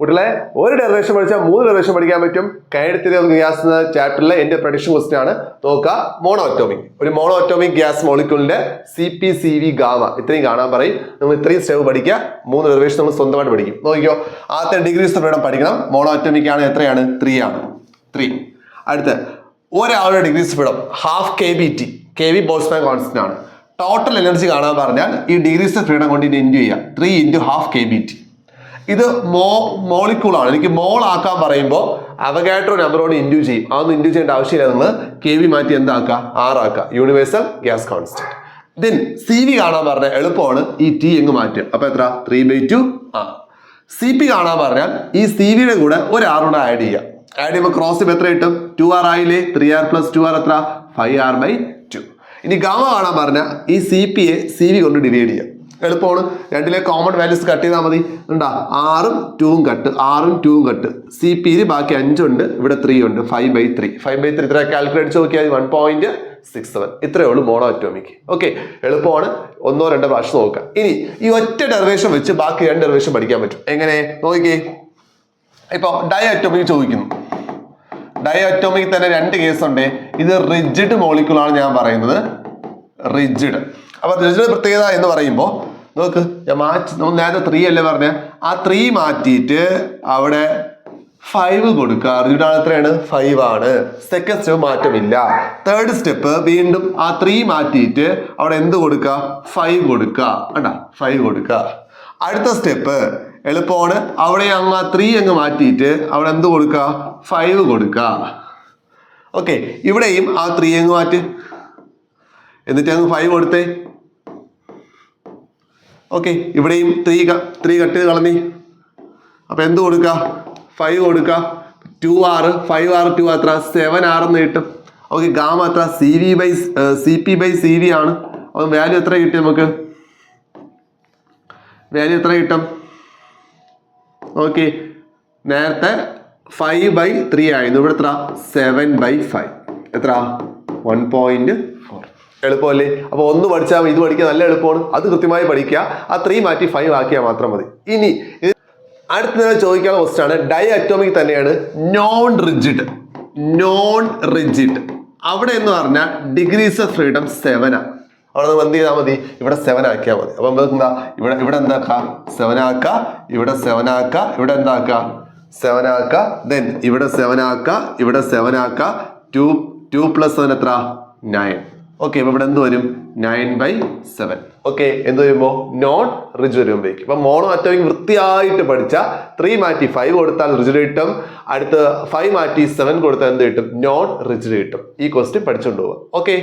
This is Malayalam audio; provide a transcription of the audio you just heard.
കുട്ടികളെ ഒരു ഡെറിവേഷൻ പഠിച്ചാൽ മൂന്ന് ഡെറിവേഷൻ പഠിക്കാൻ പറ്റും. കൈയെടുത്തിരി ഗ്യാസ് എന്ന ചാപ്റ്ററിലെ എന്റെ പ്രഡിക്ഷൻ ക്വസ്റ്റ്യൻ ആണ്. നോക്കുക മോണോ അറ്റോമിക് ഒരു monoatomic gas മോളിക്യൂളിന്റെ C P C V gamma. ഇത്രയും കാണാൻ പറയും. നമ്മൾ ഇത്രയും സ്റ്റെപ്പ് പഠിക്കുക. മൂന്ന് ഡെറിവേഷൻ നമ്മൾ സ്വന്തമായിട്ട് പഠിക്കും. നോക്കിക്കോ ആദ്യത്തെ ഡിഗ്രീസ് ഫ്രീഡം പഠിക്കണം? മോണോ അറ്റോമിക് ആണ് എത്രയാണ്? ത്രീ ആണ്. ത്രീ അടുത്ത ഒരാളുടെ degrees freedom half K B T K V Boltzmann constant ആണ്. ടോട്ടൽ എനർജി കാണാൻ പറഞ്ഞാൽ ഈ ഡിഗ്രീസ് ഫ്രീഡം കൊണ്ട് ഇന്റു ചെയ്യാം three into half K B T ഇത് മോ മോളിക്കൂളാണ് എനിക്ക് മോൾ ആക്കാൻ പറയുമ്പോൾ അവഗാട്രോ നമ്പറോട് ഇൻഡ്യൂ ചെയ്യും. അതൊന്നും ഇൻഡ്യൂ ചെയ്യേണ്ട ആവശ്യമില്ല. നിങ്ങൾ കെ വി മാറ്റി എന്താക്കുക? ആറാക്കുക universal gas constant then C V കാണാൻ പറഞ്ഞാൽ എളുപ്പമാണ് ഈ ടി എങ്ങ് മാറ്റുക. അപ്പൊ എത്ര? ത്രീ ബൈ ടു ആ സി പി കാണാൻ പറഞ്ഞാൽ ഈ സി വിയുടെ കൂടെ ഒരു ആർ കൂടെ ആഡ് ചെയ്യുക. ആഡ് ചെയ്യുമ്പോൾ ക്രോസ് എത്ര കിട്ടും? ടു ആർ ആയില്ലേ? Three R plus two R എത്ര? ഫൈവ് ആർ ബൈ ടു ഇനി ഗാമ കാണാൻ പറഞ്ഞാൽ ഈ സി പി എ സി വി കൊണ്ട് ഡിവൈഡ് ചെയ്യാം എളുപ്പമാണ്. രണ്ടിലെ കോമൺ വാല്യൂസ് കട്ട് ചെയ്താൽ മതി. ഉണ്ടാ ആറും ടൂവും കട്ട് ആറും ടൂവും കട്ട് സി പിയിൽ ബാക്കി അഞ്ചുണ്ട്. ഇവിടെ ത്രീ ഉണ്ട്. Five by three five by three ഇത്ര കാൽക്കുലേറ്റ് നോക്കിയാൽ വൺ പോയിന്റ് സിക്സ് സെവൻ ഇത്രയേ ഉള്ളൂ മോണോ അറ്റോമിക് ഓക്കെ എളുപ്പമാണ്. ഒന്നോ രണ്ടോ പ്രാവശ്യം നോക്കാം. ഇനി ഈ ഒറ്റ ഡെറിവേഷൻ വെച്ച് ബാക്കി രണ്ട് ഡെറിവേഷൻ പഠിക്കാൻ പറ്റും. എങ്ങനെ? നോക്കിക്കേ. ഇപ്പൊ ഡൈ അറ്റോമിക് ചോദിക്കുന്നു. ഡൈ അറ്റോമിക് തന്നെ രണ്ട് കേസ് ഉണ്ട്. ഇത് റിജിഡ് മോളിക്യൂൾ ആണ് ഞാൻ പറയുന്നത്. റിജിഡ് അപ്പൊ രചന പ്രത്യേകത എന്ന് പറയുമ്പോൾ നോക്ക് മാറ്റി നമ്മൾ നേരത്തെ ത്രീ അല്ലേ പറഞ്ഞ? ആ ത്രീ മാറ്റിയിട്ട് അവിടെ ഫൈവ് കൊടുക്കുക ആണ് എത്രയാണ്? ഫൈവ് ആണ്. സെക്കൻഡ് സ്റ്റെപ്പ് മാറ്റമില്ല. തേർഡ് സ്റ്റെപ്പ് വീണ്ടും ആ ത്രീ മാറ്റിയിട്ട് അവിടെ എന്ത് കൊടുക്കുക ഫൈവ് കൊടുക്കുക കണ്ടാ? ഫൈവ് കൊടുക്കുക അടുത്ത സ്റ്റെപ്പ് എളുപ്പമാണ്. അവിടെ അങ്ങ് ആ ത്രീ അങ്ങ് മാറ്റിയിട്ട് അവിടെ എന്ത് കൊടുക്കുക ഫൈവ് കൊടുക്കുക ഓക്കെ ഇവിടെയും ആ ത്രീ അങ്ങ് മാറ്റി. എന്നിട്ട് അങ്ങ് ഫൈവ് കൊടുത്തേ. ഓക്കെ ഇവിടെയും ത്രീ ത്രീ കട്ട് ചെയ്ത് കളഞ്ഞി. അപ്പൊ എന്ത് കൊടുക്കുക ഫൈവ് കൊടുക്കുക ടു ആറ് ഫൈവ് ആറ് ടു അത്ര സെവൻ ആറ് എന്ന് കിട്ടും. ഓക്കെ ഗാമ അത്ര C V by C P by C V ആണ്. അപ്പം വാല്യൂ എത്ര കിട്ടി നമുക്ക്? വാല്യൂ എത്ര കിട്ടും? ഓക്കെ നേരത്തെ ഫൈവ് ബൈ ത്രീ ആയിരുന്നു. ഇവിടെ എത്ര? സെവൻ ബൈ ഫൈവ് എത്ര? വൺ പോയിന്റ് എളുപ്പമല്ലേ? അപ്പോൾ ഒന്ന് പഠിച്ചാൽ ഇത് പഠിക്കാൻ നല്ല എളുപ്പമാണ്. അത് കൃത്യമായി പഠിക്കുക. ആ ത്രീ മാറ്റി ഫൈവ് ആക്കിയാൽ മാത്രം മതി. ഇനി അടുത്ത നേരം ചോദിക്കാനുള്ള ക്വസ്റ്റ്യൻ ആണ്. ഡൈ അറ്റോമിക് തന്നെയാണ് നോൺ റിജിഡ് നോൺ റിജിഡ് അവിടെ എന്ന് പറഞ്ഞാൽ ഡിഗ്രീസ് ഓഫ് ഫ്രീഡം സെവനാണ് അവിടെ നമ്മൾ എന്ത് ചെയ്താൽ മതി? ഇവിടെ സെവൻ ആക്കിയാൽ മതി. അപ്പം നമുക്ക് എന്താ? ഇവിടെ ഇവിടെ എന്താക്കുക സെവൻ ആക്ക. ഇവിടെ സെവൻ ആക്ക. ഇവിടെ എന്താക്കുക സെവൻ ആക്ക. ദെൻ ഇവിടെ സെവൻ ആക്ക. ഇവിടെ സെവൻ ആക്ക. ടു ടു പ്ലസ് സെവൻ എത്ര? നയൻ ഓക്കെ അപ്പൊ ഇവിടെ എന്ത് വരും? നയൻ ബൈ സെവൻ ഓക്കെ എന്ത് വരുമ്പോ? നോൺ റിജ് വരുമ്പോഴേക്ക് ഇപ്പൊ മോണോ അറ്റോമിക് വൃത്തിയായിട്ട് പഠിച്ച ത്രീ മാറ്റി ഫൈവ് കൊടുത്താൽ റിജിഡ് കിട്ടും. അടുത്ത് ഫൈവ് മാറ്റി സെവൻ കൊടുത്താൽ എന്ത് കിട്ടും? നോൺ റിജിഡ് കിട്ടും. ഈ ക്വസ്റ്റ്യൻ പഠിച്ചുകൊണ്ട് പോവാം. ഓക്കെ